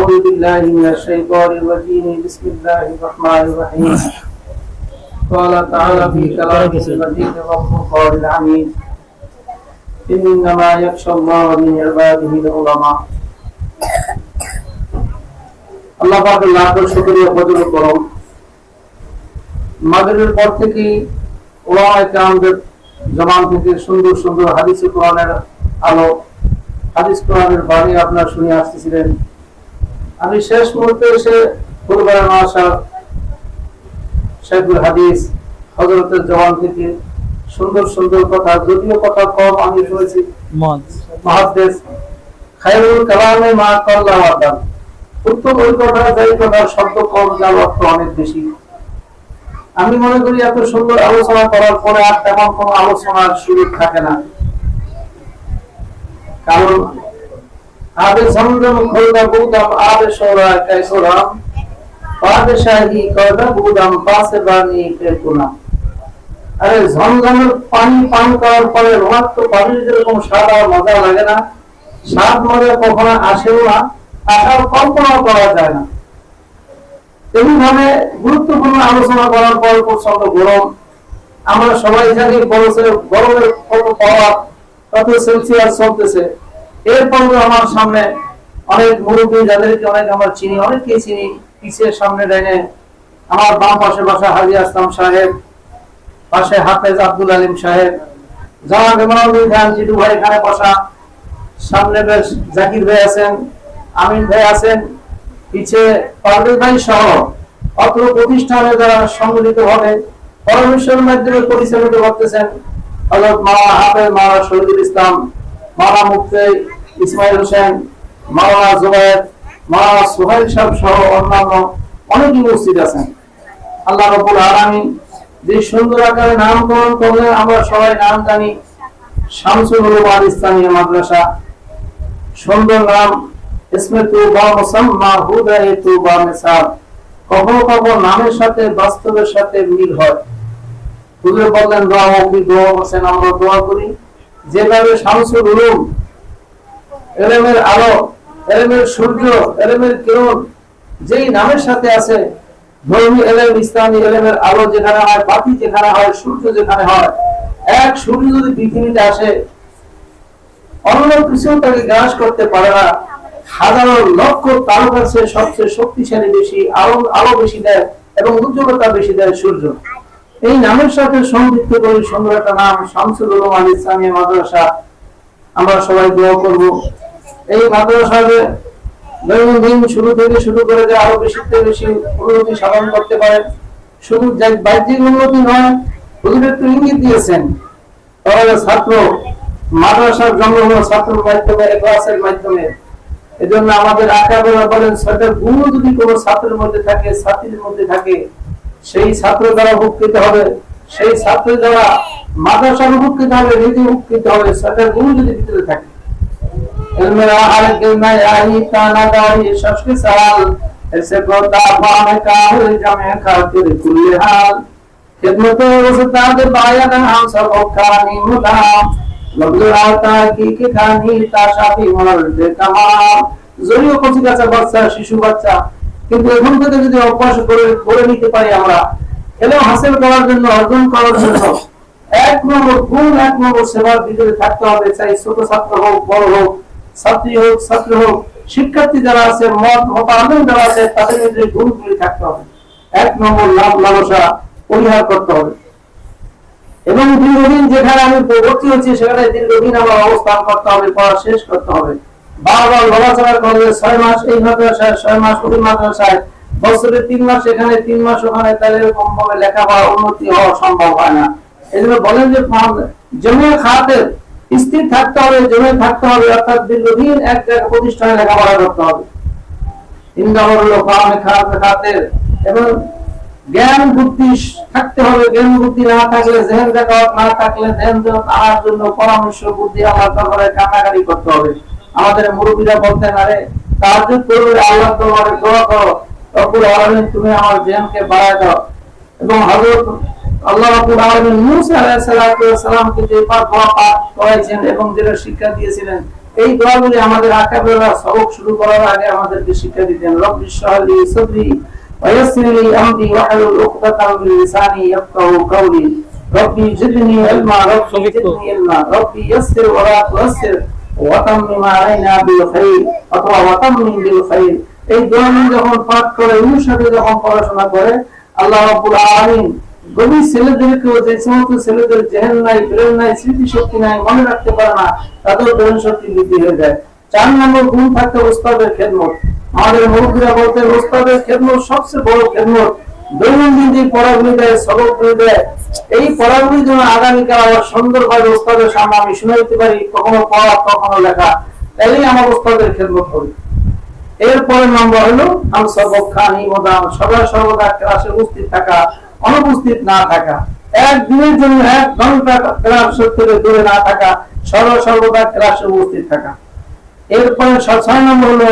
أعوذ بالله من الشيطان الرجيم بسم الله الرحمن الرحيم قال تعالى في كلامه المجيد والفرقان الحميد إنما يخشى الله من عباده العلماء আল্লাহ পাকের লাখ শুকরিয়া ফজল করম মাগরিবের পর থেকে ওলামায়ে কেরামদের জমান থেকে সুন্দর সুন্দর হাদিস কোরআনের আলো হাদিস কোরআনের বাণী আপনার শুনে আসতেছিলেন আমি শেষ মুহূর্তে এসে শেখুল হাদিস হজরতের জওয়ান থেকে সুন্দর সুন্দর কথা যদিও কথা কম আমি শুনেছি। খায়রুল কালামে মা কল্লা ওয়াদান। উত্তম ওই কথা যাই কথার শব্দ কম যার অর্থ অনেক বেশি। আমি মনে করি এত সুন্দর আলোচনা করার পরে আর তেমন কোন আলোচনার সুযোগ থাকে না। কারণ পেকুনা আরে ঝমঝমের পানি পান করার পরে পানির যেরকম মজা লাগে না। মজা কখনো আসেও না আসার কল্পনাও করা যায় না। তেমনি ভাবে গুরুত্বপূর্ণ আলোচনা করার পর প্রচণ্ড গরম। আমরা সবাই জানি গরমের কত পাওয়া কত সেলসিয়াস চলতেছে। এরপর আমার সামনে অনেক মুরব্বী, যাদেরকে অনেক আমরা চিনি, অনেককেই চিনি পিছের সামনে ডাইনে আমার বাম পাশে বাসা হাজি আসলাম সাহেব, পাশে হাফেজ আব্দুল আলিম সাহেব ইমামুল খান জিটু ভাই এখানে বসা, সামনে বেশ জাকির ভাই আছেন, আমিন ভাই আছেন, পিছে পারভেজ ভাই সহ অত্র প্রতিষ্ঠানে যারা সংগঠিত ভাবে পরমেশ্বরের মাধ্যমে পরিচালিত করতেছেন মাওলানা হাফেজ মাওলানা শহীদুল ইসলাম। মাওলানা মুফতি ইসমাইল হোসেন, মাওলানা জুবায়ের, মাওলানা সুহাইল সাহেব সহ অন্যান্য অনেকই উপস্থিত আছেন। আল্লাহ রব্বুল আলামিন যে সুন্দর আকারে নামকরণ করলে আমরা সবাই নাম জানি। শামসুল উলুম আল ইসলামিয়া মাদ্রাসা। সুন্দর নাম তুবা মুসাম্মা তুবা মিসাল। কখনো কখনো নামের সাথে, বাস্তবের সাথে মিল হয়। হুজুর বললেন, দোয়া কি দোয়া করছেন আমরা দোয়া করি। যেভাবে শামসুল উলুম, এলেমের আলো, এলেমের সূর্য, এলেমের কিরণ, যেই নামের সাথে আছে, ধর্মী এলেম, ইসলামী এলেমের আলো যেখানে হয়, বাতি যেখানে হয়, সূর্য যেখানে হয়, এক সূর্য যদি পৃথিবীতে আসে, অন্য কিছু তাকে গ্রাস করতে পারে না। হাজারো লক্ষ তারকার চেয়ে সবচেয়ে শক্তিশালী বেশি, আলো আলো বেশি দেয় এবং উজ্জ্বলতা বেশি দেয় সূর্য। এই নামের সাথে সংযুক্ত করে একটা নাম শামসুল আল ইসলামিয়া মাদ্রাসা আমরা সবাই দোয়া করব। এই মাদ্রাসাতে দৈনন্দিন শুরু থেকে শুরু করে যে আরও বেশি বেশি উন্নতি সাধন করতে পারেন শুধু বাহ্যিক উন্নতি নয়, হুজুর একটু ইঙ্গিত দিয়েছেন। তাহলে ছাত্র, মাদ্রাসার জন্ম হলো ছাত্রের মাধ্যমে ক্লাসের মাধ্যমে, এজন্য আমাদের আকাবেরা বলেন ছয়টার গুণ যদি কোনো ছাত্রের মধ্যে থাকে, ছাত্রীর মধ্যে থাকে সেই ছাত্র দ্বারা উপকৃত হবে, সেই ছাত্র দ্বারা মাদ্রাসার উপকৃত হবে নিজে উপকৃত হবে সেটার গুরু যদি ভিতরে থাকে। শিশু বাচ্চা কিন্তু এখন থেকে যদি অভ্যাস করে করে নিতে পারি আমরা খেলেও হাসিল করার জন্য, অর্জন করার জন্য, এক নম্বর গুণ, এক নম্বর সেবার ভিতরে থাকতে হবে, চাই ছোট ছাত্র হোক, বড় হোক, ছাত্রী হোক, ছাত্র হোক, শিক্ষার্থী যারা আছে, মত মতামত যারা আছে, তাদের মধ্যে গুণগুলি থাকতে হবে। এক নম্বর লাভ, লালসা পরিহার করতে হবে। এবং দীর্ঘদিন যেখানে আমি ভর্তি হচ্ছি, সেখানে দীর্ঘদিন আমার অবস্থান করতে হবে, পড়া শেষ করতে হবে। লেখাপড়া হবে। এবং জ্ঞান বুদ্ধি থাকতে হবে, জ্ঞান বুদ্ধি না থাকলে জেহেন দেখা না থাকলে আনার জন্য পরামর্শ, বুদ্ধি দরবারে কান্নাকারি করতে হবে। আমাদের মুরব্বীরা বলতেন আরে তাহাজ্জুদ করবে আল্লাহ দরবারে দোয়া করো রব্বুল আলামিন তুমি আমার জ্ঞানকে বাড়ায় দাও এবং হযরত আল্লাহ রাব্বুল আলামিন মূসা আলাইহিস সালাতু ওয়াস সালামকে যে পাক দোয়া পাঠ করাইছেন এবং যেটা শিক্ষা দিয়েছিলেন এই দোয়াগুলি আমাদের আকাবেরা সবক শুরু করার আগে আমাদেরকে শিক্ষা দিতেন রব্বি শাহলি সদরি ويسر لي امري واحلل عقدة من لساني يفقهوا قولي ربي زدني علما ربي زدني علما ربي يسر ولا تؤسر ওয়াতাম্মিম আলাইনা বিল খাইর অথবা ওয়াতাম্মিম বিল এই দোয়াগুলো যখন পাঠ করে অনুসারে যখন পড়াশোনা করে, আল্লাহ রাব্বুল আলামিন গরিব যে সমস্ত ছেলেদের জেহেন নাই নাই নাই, মনে রাখতে পারে না, তাদের শক্তি বৃদ্ধি হয়ে যায়। চার নম্বর গুণ থাকতে খেদমত। আমাদের মুরব্বীরা বলতে উস্তাদের খেদমত সবচেয়ে বড় খেদমত দৈনন্দিন যে পড়াগুলি দেয় সবকগুলি দেয় এই পড়াগুলি যেন আগামীকাল আবার সুন্দরভাবে ওস্তাদের সামনে আমি শুনে দিতে পারি, কখনো পড়া, কখনো লেখা। তাইলেই আমার ওস্তাদের হবে। এরপরে নম্বর হলো, আম সর্বদা ক্লাসে উপস্থিত থাকা, অনুপস্থিত না থাকা। একদিনের জন্য এক ঘণ্টা ক্লাস থেকে দূরে না থাকা সদা সর্বদা ক্লাসে উপস্থিত থাকা। এরপরে ছয় নম্বর হলো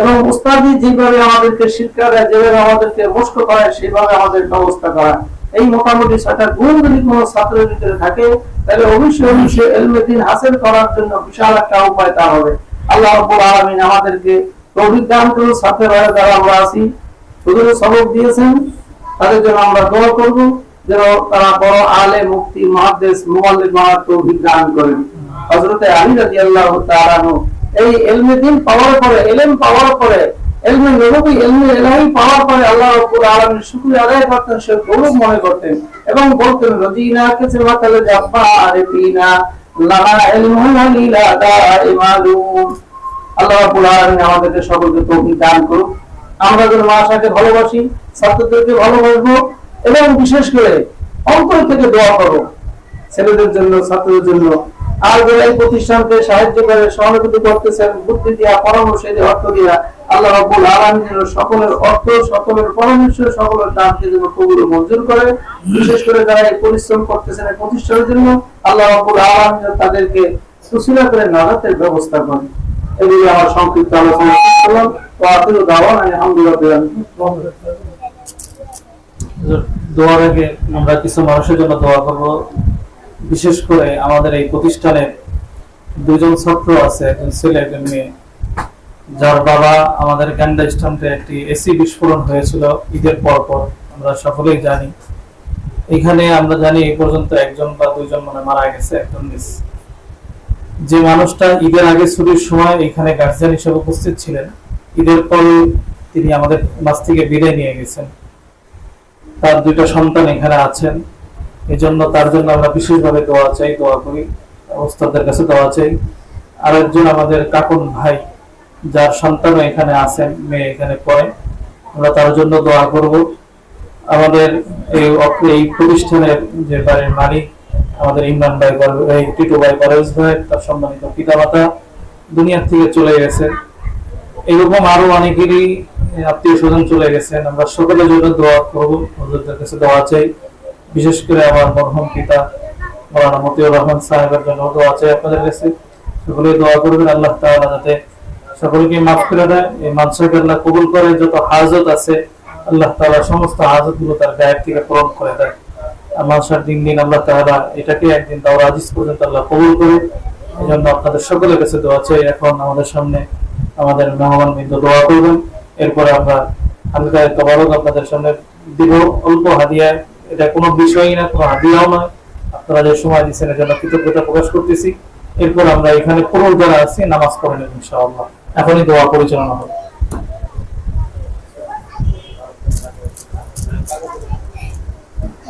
এবং উস্তাদি যেভাবে আমাদেরকে শিক্ষা দেয়, যেভাবে আমাদেরকে মুস্ক করায়, সেভাবে আমাদের ব্যবস্থা করা এই মোটামুটি ছয়টা গুণ যদি কোনো ছাত্রের ভিতরে থাকে, তাহলে অবশ্যই অবশ্যই এলমে দিন হাসিল করার জন্য বিশাল একটা উপায় তা হবে। আল্লাহ রাব্বুল আলামিন আমাদেরকে করুন, সাথে বাইরে যারা আমরা আছি শুধু সবক দিয়েছেন, তাদের জন্য আমরা দোয়া করব, যেন তারা বড় আলে মুক্তি মহাদেশ হওয়ার তৌফিক দান করেন। হযরতে আলী রাদিয়াল্লাহু তাআলা আনহু এই ইলমে দিন পাওয়ার পরে ইলম পাওয়ার পরে ইলমে নবী ইলমে ইলাহি পাওয়ার পরে আল্লাহ রাব্বুল আলামিন শুকরিয়া আদায় করতেন, সে গৌরব মনে করতেন এবং বলতেন, রদিনা কাছে মাতালে জাব্বা আরিফিনা লানা ইলমুন লিলা দাইমালুন আল্লাহ রাব্বুল আলামিন আমাদেরকে সকলকে তৌফিক দান করুন আমরা যেন মাশাকে ভালোবাসি, ছাত্রদেরকে ভালোবাসবো এবং বিশেষ করে অন্তর থেকে দোয়া করব। ছেলেদের জন্য, ছাত্রদের জন্য এই প্রতিষ্ঠানকে সাহায্য করে সহানুভূতি করতেছেন, বুদ্ধি দিয়া, পরামর্শ দিয়ে, অর্থ দিয়া। আল্লাহ রাব্বুল আলামিন যেন সকলের অর্থ, সকলের পরামর্শ, সকলের দানকে যেন কবুল মঞ্জুর করে। বিশেষ করে যারা এই পরিশ্রম করতেছেন এই প্রতিষ্ঠানের জন্য, আল্লাহ রাব্বুল আলামিন তাদেরকে সুশীলা করে নাজাতের ব্যবস্থা করে এগুলি আমার সংক্ষিপ্ত আলোচনা। করলাম তো আপিল দাওয়ান, আলহামদুলিল্লাহ। দোয়ার আগে আমরা কিছু মানুষের জন্য দোয়া করব। বিশেষ করে আমাদের এই প্রতিষ্ঠানে দুজন ছাত্র আছে, একজন ছেলে, একজন মেয়ে, যার বাবা আমাদের গ্যান্ডা স্ট্যান্ডে একটি এসি বিস্ফোরণ হয়েছিল ঈদের পর পর আমরা সকলেই জানি। এখানে আমরা জানি এই পর্যন্ত একজন বা দুইজন মানে মারা গেছে, একজন মিস। যে মানুষটা ঈদের আগে ছুটির সময় এখানে গার্জিয়ান হিসেবে উপস্থিত ছিলেন, ঈদের পরে তিনি আমাদের মাছ থেকে বিদায় নিয়ে গেছেন। তার দুইটা সন্তান এখানে আছেন। এই জন্য তার জন্য আমরা বিশেষভাবে দোয়া চাই, দোয়া করি ওস্তাদের কাছে দোয়া চাই। আর একজন আমাদের কাকুন ভাই, যার সন্তানও এখানে আছেন, মেয়ে এখানে পড়ে, আমরা তার জন্য দোয়া করব। আমাদের এই এই প্রতিষ্ঠানের যে বাড়ির মালিক, আমাদের ইমরান ভাই এই টিটু ভাই পরেশ ভাই, তার সম্মানিত পিতামাতা, দুনিয়ার থেকে চলে গেছেন এরকম আরও অনেকেরই আত্মীয় স্বজন চলে গেছেন, আমরা সকলের জন্য দোয়া করব হুজুরদের কাছে দোয়া চাই। বিশেষ করে আমার মরহুম পিতা মৌলানা মতিউর রহমান সাহেবের জন্য দোয়া চাই আপনাদের কাছে। সকলে দোয়া করবেন আল্লাহ তাআলা যাতে সকলকে মাফ করে দেয়, এই মানসাকে আল্লাহ কবুল করে, যত হাজত আছে, আল্লাহ তাআলা সমস্ত হাজতগুলো তার গায়ের থেকে পূরণ করে দেয়। মানসার দিন দিন আল্লাহ তাআলা এটাকে একদিন দাওরা আজিজ পর্যন্ত আল্লাহ কবুল করে এই জন্য আপনাদের সকলের কাছে দোয়া চাই। এখন আমাদের সামনে আমাদের মেহমান বিন্দু দোয়া করবেন। এরপরে আমরা হালকা তবারক আপনাদের সামনে দিব, অল্প হাদিয়া এটা কোনো বিষয়ই না কোনো হাদিয়াও নয় আপনারা যে সময় দিচ্ছেন এর জন্য কৃতজ্ঞতা প্রকাশ করতেছি এরপর আমরা এখানে পুরো যারা আছি নামাজ পড়ে নেব ইনশাআল্লাহ এখনই দোয়া পরিচালনা হবে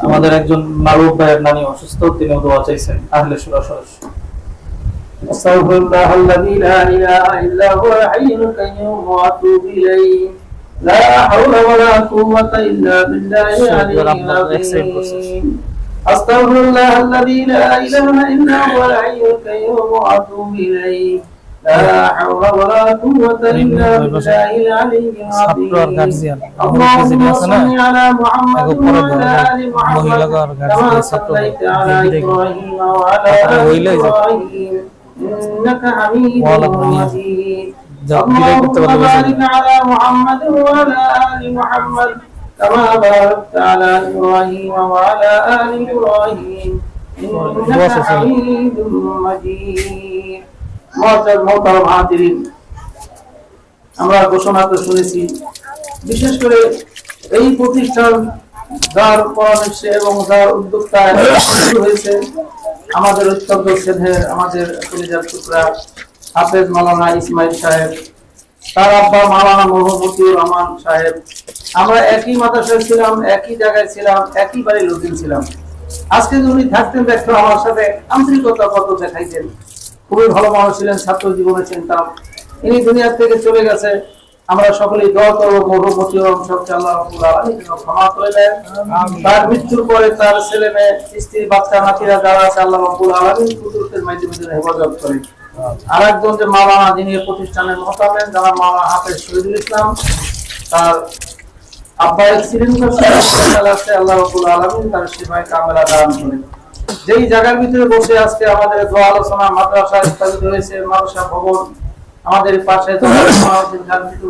আমাদের একজন মারুফ ভাইয়ের নানি অসুস্থ তিনিও দোয়া চাইছেন আহলে সুরা সদস্য أستغفر الله الذي لا إله إلا هو الحي القيوم وأتوب إليه لا حول ولا قوة إلا بالله أستغفر الله الذي لا إله إلا هو الحي القيوم وأتوب إليه মহিলাগর গার্জিয়ান ছাত্র হইলে যায় দেখি إبراهيم وعلى আপনার آل হইলেই যে- إبراهيم إنك حميد ওয়ালা দুনিয়া। مجيد যা বিদায় করতে اللهم পারলে বেশি بارك على محمد وعلى آل محمد كما باركت على إبراهيم وعلى آل إبراهيم দোয়া إنك শেষ হলো। حميد مجيد معزز محترم حاضرين আমরা ঘোষণা তো শুনেছি বিশেষ করে এই প্রতিষ্ঠান যার পরামর্শে এবং যার উদ্যোক্তায় শুরু হয়েছে আমাদের অত্যন্ত স্নেহের আমাদের কলিজার টুকরা হাফেজ মালানা ইসমাইল সাহেব তার আব্বা মালানা মোহাম্মতিউর রহমান সাহেব। আমরা একই মাদ্রাসায় ছিলাম একই জায়গায় ছিলাম একই বাড়ির লোকজন ছিলাম। আজকে উনি থাকতেন দেখতো আমার সাথে আন্তরিকতা কত দেখাইতেন। খুবই ভালো মানুষ ছিলেন ছাত্র জীবনে চিনতাম। ইনি দুনিয়ার থেকে চলে গেছে। আমরা সকলেই দোয়া করব আল্লাহ ক্ষমা করে দেন। তার মৃত্যুর পরে তার ছেলে মেয়ে স্ত্রী বাচ্চা নাতিরা যারা আছে আল্লাহ রাব্বুল আলামিন কুদরতের মাধ্যমে হেফাজত করে আর যে মাওলানা যিনি প্রতিষ্ঠানের মোতাবেন যারা মাওলানা হাফেজ শহীদুল ইসলাম, তার আল্লাহ তার কামেলা দান যেই জায়গার ভিতরে বসে আজকে আমাদের দোয়া আলোচনা, মাদ্রাসা স্থাপিত হয়েছে, মাদ্রাসা ভবন, আমাদের পাশে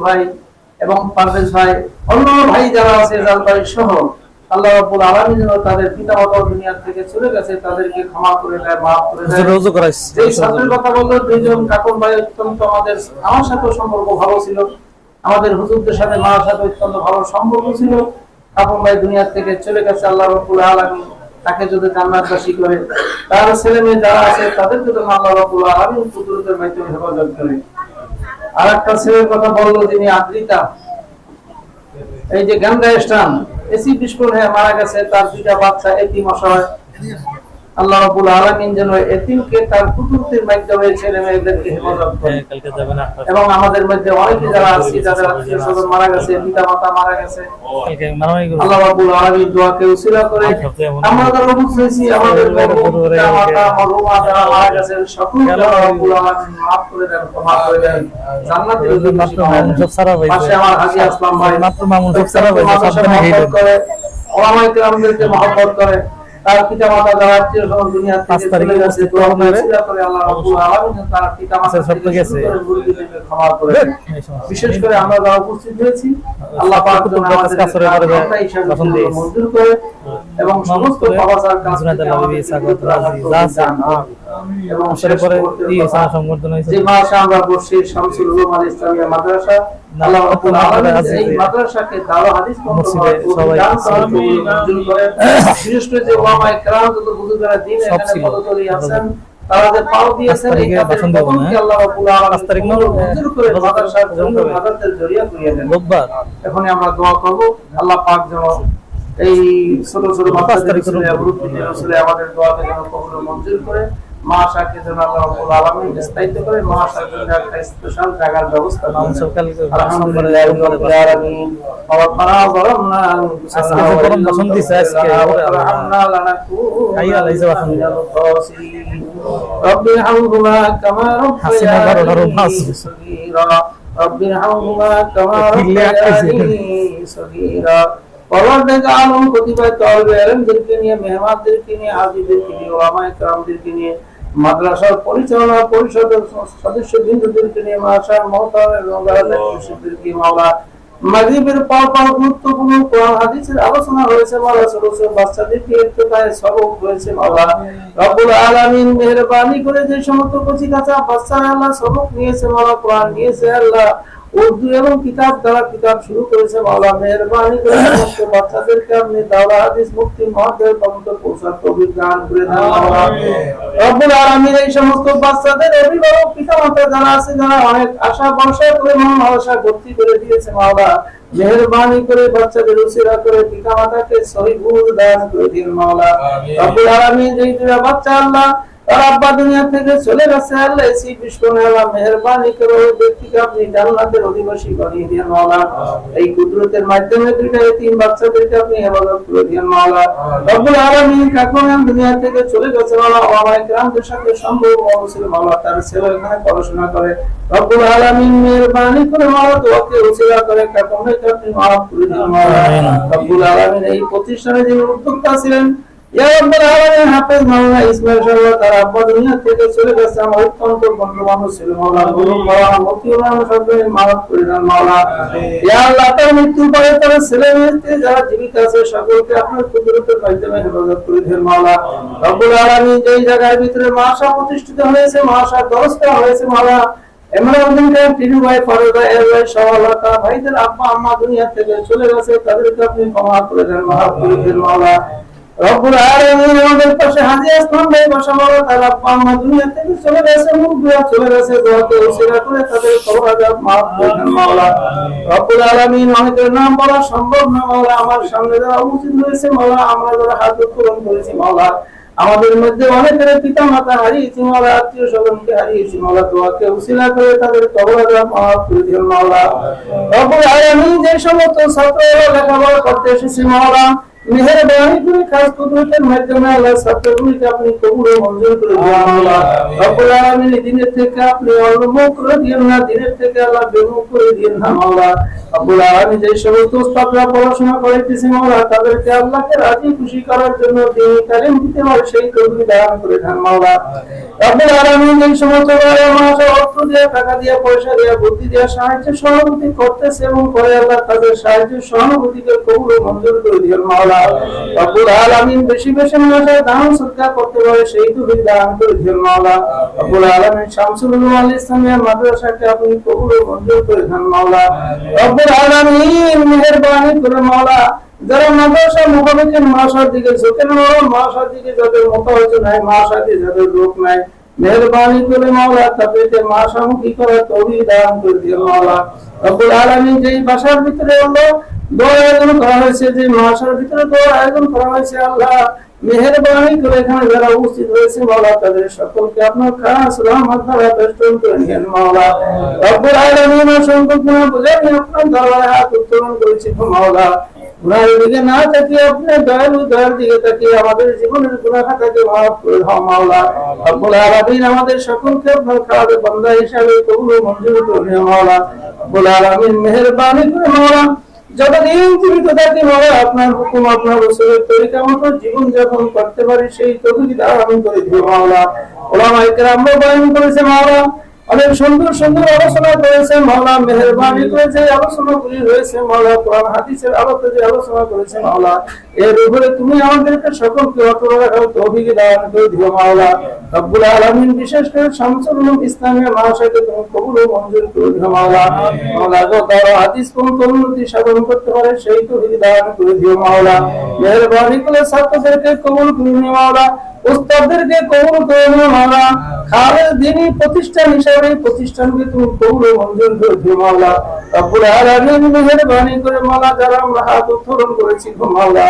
ভাই এবং পারভেজ ভাই অন্য ভাই যারা আছে সহ আল্লাহ রাব্বুল আলামিন যেন তাদের পিতামাতা দুনিয়া থেকে চলে গেছে তাদেরকে ক্ষমা করে দেয় মাফ করে দেয়। রোজু করাইছে যেই ছাত্রের কথা বলল দুইজন কাকুন ভাই অত্যন্ত আমাদের আমার সাথে সম্পর্ক ভালো ছিল। আমাদের হুজুরদের সাথে মার সাথে অত্যন্ত ভালো সম্পর্ক ছিল। কাকুন ভাই দুনিয়া থেকে চলে গেছে আল্লাহ রব্বুল আলামিন তাকে যদি জান্নাতবাসী করে তার ছেলে মেয়ে যারা আছে তাদেরকে তো আল্লাহ রব্বুল আলামিন কুদরতের মাধ্যমে হেফাজত করে। আর একটা ছেলের কথা বলল যিনি আদ্রিতা। এই যে গঙ্গা স্থান এসি বিস্ফোরণ হয়ে মারা গেছে তার দুইটা বাচ্চা এটি অসহায় আল্লাহ রাব্বুল আলামিন যেন এতিমকে তার কুতুবদের মাধ্যমে ছেলে মেয়েদেরকে হেফাজত করে। হ্যাঁ, এবং আমাদের মধ্যে অনেকে যারা আছে যাদের আত্মীয় স্বজন মারা গেছে পিতা মাতা মারা গেছে। আল্লাহ রাব্বুল আলামিন দোয়াকে উসিলা করে। আমরা যারা মুখ হয়েছি আমাদের পিতা মাতা মরহুমা যারা মারা গেছে সকলকে আল্লাহ রাব্বুল আলামিন maaf করে দেন ক্ষমা করে দেন। জান্নাতের মাত্র মামুন সব সারা পাইছে। পাশে আমার হাজী আসলাম ভাই। মাত্র মামুন সব সারা পাইছে, মাদ্রাসা সাবধানে খেয়ে করে ওলামায়ে কেরামদেরকে মহব্বত করে। তার পিতা মাতা যারা আত্মীয় স্বজন দুনিয়া থেকে চলে গেছে দোয়া করে আল্লাহ রাব্বুল আলামিন তার পিতা মাতা আচ্ছা, সব গেছে। ক্ষমা করে। বিশেষ করে আমরা যারা উপস্থিত হয়েছি আল্লাহ পাক যেন সব আমাদের কাছে করে করে দেয়। মঞ্জুর করে এবং সমস্ত বাবা স্যার কাছে আমাদের যা আছে। দান করুন। এবং পরে মুহূর্তের ই কথা, সারা সংবর্ধনা হয়েছে যে মাসে আমরা বসছি শামসুল উলুম আল ইসলামিয়া মাদ্রাসা আল্লাহ রাব্বুল আলামিন এই মাদ্রাসাকে দাওয়া হাদিস সবাই দান করার কবুল মঞ্জুর করেন বিশেষ করে যে ওলামায়ে কেরাম যত বুজুর্গরা দিন এখানে ছিল। আছেন তারা যে পাও দিয়েছেন এই তারিখে কাজের ভাষণ দেবো না, কবুলকে হ্যাঁ? আল্লাহ রাব্বুল আলামিন তারিখ না? মঞ্জুর করে হ্যাঁ। মাদ্রাসার জন্য মাদ্রাসার জরিয়া করিয়ে দেন রোববার এখন আমরা দোয়া করব আল্লাহ পাক যেন এই ছোট ছোট রসুলে আমাদের দোয়াকে যেন কবুল মঞ্জুর করে যেন আল্লাহ রাব্বুল আলামিন করে একটা স্পেশাল জায়গার ব্যবস্থা আলহামদুলিল্লাহ রাব্বিল আলামিন আজকে গরম দিছে আজকে। রব্বি কামা। রব্বি কামা সগীরা তলবে নিয়ে মেহমানদেরকে নিয়ে হাজিদেরকে নিয়ে ওলামায়ে কেরামদেরকে নিয়ে মাদ্রাসার পরিচালনা পরিষদের সদস্য বিন্দুদেরকে নিয়ে মাসার মহতার এবং রাজনীতিদেরকে মাওলা। মাগরিবের পর পর গুরুত্বপূর্ণ কোরআন হাদিসের আলোচনা হয়েছে মাওলা। ছোট ছোট বাচ্চাদেরকে ইত্তেকায় সবক হয়েছে মাওলা। রব্বুল আলামিন মেহেরবানি করে যে সমস্ত কচি কাঁচা বাচ্চারা আল্লাহ সবক নিয়েছে মাওলা কোরআন নিয়েছে আল্লাহ। উর্দু এবং কিতাব দ্বারা কিতাব শুরু করেছে মাওলা মেহেরবানি করে সমস্ত বাচ্চাদেরকে আপনি দাওরা হাদিস মুক্তি মহাদেব পর্যন্ত পৌঁছার তৌফিক দান করে দেন মাওলা রব্বুল আলামিন এই সমস্ত বাচ্চাদের অভিভাবক পিতামাতা যারা আছে যারা অনেক আশা ভরসা করে মন ভরসা ভর্তি করে দিয়েছে মাওলা মেহেরবানি করে বাচ্চাদের উসিরা করে পিতামাতাকে সহি বুঝ দান করে দিন মাওলা। রব্বুল আলামিন যেই দুটা বাচ্চা আল্লাহ তার আব্বা দুনিয়া থেকে চলে গেছে আল্লাহ এসি বিষ্ণু আল্লাহ মেহরবানি করে ওই ব্যক্তিকে আপনি জান্নাতের অধিবাসী বানিয়ে দিয়ে মাওলা। এই কুদরতের মাধ্যমে দুইটা তিন বাচ্চাদেরকে আপনি হেফাজত করে দিয়ে মাওলা। রব্বুল আলামিন কাকুন দুনিয়া থেকে চলে গেছে মাওলা। ওলামায়ে কেরামদের সাথে সম্ভব হয়েছিল মাওলা তার ছেলে এখানে পড়াশোনা করে। রব্বুল আলামিন মেহরবানি করে মাওলা তোমাকে উসিলা করে কাকুনকে আপনি মাফ করে দিন মাওলা। রব্বুল আলামিন এই প্রতিষ্ঠানে যিনি উদ্যোক্তা ছিলেন হাফেজ মাওলানা ইসমাইল সাহেব তার আব্বা দুনিয়া থেকে চলে গেছে আমার অত্যন্ত বন্ধু বান্ধব ছিল মাওলা গুরু মাওলানা মতিউল্লাহ সাহেব মাফ করে দেন ইয়া আল্লাহ তার মৃত্যু পরে তার ছেলে মেয়েতে যারা জীবিত আছে সকলকে আপনার কুদরতের মাধ্যমে হেফাজত করে দেন মাওলা রব্বুল আলামিন যেই জায়গার ভিতরে মাশা প্রতিষ্ঠিত হয়েছে মাশা হয়েছে ভাইদের আব্বা আম্মা দুনিয়া থেকে চলে গেছে তাদেরকে আপনি ক্ষমা করে দেন দেন মাওলা আমাদের মধ্যে অনেকের পিতা মাতা হারিয়েছি মাওলা, আত্মীয় স্বজনকে হারিয়েছি মাওলা তোমাকে উসিলা করে তাদের কবর আযাব মাফ করে দিও মাওলা। রব্বুল আলামিন যে সমস্ত ছাত্র লেখাপড়া করতে এসেছে মাওলা মেহেরবানি করে খাস কুদরতের মাধ্যমে আল্লাহ আপনি কবুল ও মঞ্জুর করে দিন রব্বুল আলামিন দিনের থেকে আপনি করে দিন না দিনের থেকে আল্লাহ বেমুখ করে দিন না মাওলা। রব্বুল আলামিন যে সমস্ত পড়াশোনা করাইতেছে মাওলা তাদেরকে আল্লাহকে রাজি খুশি করার জন্য তালিম দিতে পারে সেই তৌফিক দান করে দেন মাওলা। রব্বুল আলামিন এই সমস্ত ভাই অর্থ দিয়ে টাকা দিয়ে পয়সা দিয়ে বুদ্ধি দিয়ে সাহায্য সহানুভূতি করতেছে এবং পরে আল্লাহ তাদের সাহায্য সহানুভূতিকে কবুল ও মঞ্জুর করে দিন মাওলা। রব্বুল আলামিন বেশি বেশি মানুষের দান সৎকার করতে পারে, সেই তৌফিক দান করে দিন মাওলা। রব্বুল আলামিন শামসুল আল ইসলামিয়া মাদ্রাসাকে আপনি কবুল মঞ্জুর করে দেন মাওলা। রব্বুল আলামিন মেহেরবানি করে মেহরবানি করে মাওলা, তাদেরকে মাসামুখী করার তৌফিক দান করে দিও মাওলা। রব্বুল আলামিন যেই বাসার ভিতরে হলো করা হয়েছে যে ভিতরে করা হয়েছে আল্লাহ? মেহরবানি করে এখানে যারা উপস্থিত হয়েছে মাওলা, তাদের সকলকে আপনার খাস রহমত দ্বারা বেষ্টন করে নিয়েন মাওলা। রব্বুল আলামিন গুণা বুঝে আমি আপনার হাত উত্তোলন করেছি মাওলা। গুনাহের দিকে না তাকিয়ে আপনি দয়ালু দয়ার দিকে তাকিয়ে আমাদের জীবনের গুনাহ খাতাকে মাফ করে মাওলা। রব্বুল আলামিন আমাদের সকলকে আপনার খাওয়াবে বান্দা হিসাবে কবুল মঞ্জুর করে মাওলা। রব্বুল আলামিন মেহেরবানি করে মাওলা যতদিন জীবিত থাকি মাওলা আপনার হুকুম আপনার রসুলের তরিকা মতো জীবন যাপন করতে পারি, সেই তৌফিক দান করে দিব মাওলা। ওলামায়ে আমরা বয়ান করেছে মাওলা অনেক সুন্দর সুন্দর আলোচনা করেছে, মাওলা মেহরবানি করে যে আলোচনাগুলি রয়েছে, মাওলা কোরআন, হাদিসের আলোতে যে আলোচনা করেছে, মাওলা। এর উপরে তুমি আমাদেরকে সকলকে অটল রাখার তৌফিক দান করে দিও, মাওলা। রব্বুল আলামিন বিশেষ করে শামসুল উলুম ইসলামের মহাশয়কে তুমি কবুল ও মঞ্জুর করে দিও, মাওলা। মাওলা গো তারা হাদিস কোন উন্নতি সাধন করতে পারে, সেই তৌফিক দান করে দিও, মাওলা। মেহরবানি করে ছাত্রদেরকে কবুল করে নিও, মাওলা। উস্তাদদেরকে কবুল করে মাওলা, খালেদ দিনী প্রতিষ্ঠান হিসাবে প্রতিষ্ঠানকে তুমি কবুল মঞ্জুর করে দিও মাওলা। করে মাওলা, যারা আমরা হাত করেছি মাওলা।